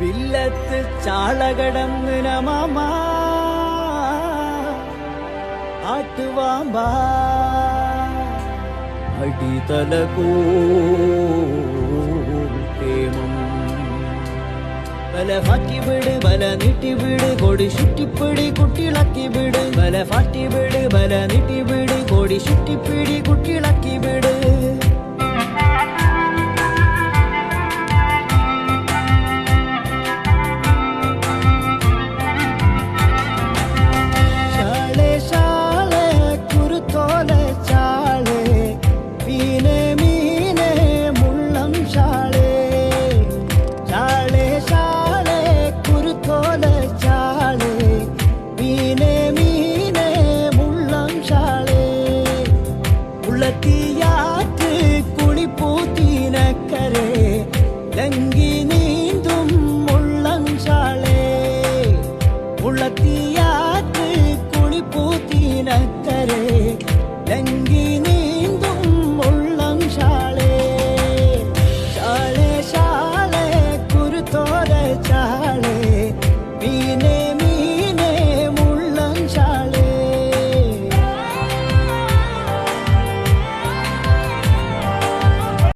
വില്ലത്ത് ചാളകടന്ന് നമാമ ആട്ടുവാമ്പാ അടിതലകൂട്ടേമം വല ഫാറ്റി വിട് ബല നീട്ടി വിട് കൊടി ചുറ്റിപ്പിടി കുട്ടിളക്കി വിട്. ബല ഫാറ്റി വിട് ബല നീട്ടി വിട് കൊടി ചുറ്റിപ്പിടി കുട്ടിളക്കി വിട് நதியாற்று குளிப்பூத்தினக்கரே தங்கி நீந்தும் உள்ளஞ்சாலே உள்ளத்தியாற்று குளிப்பூத்தினக்கரே தங்கி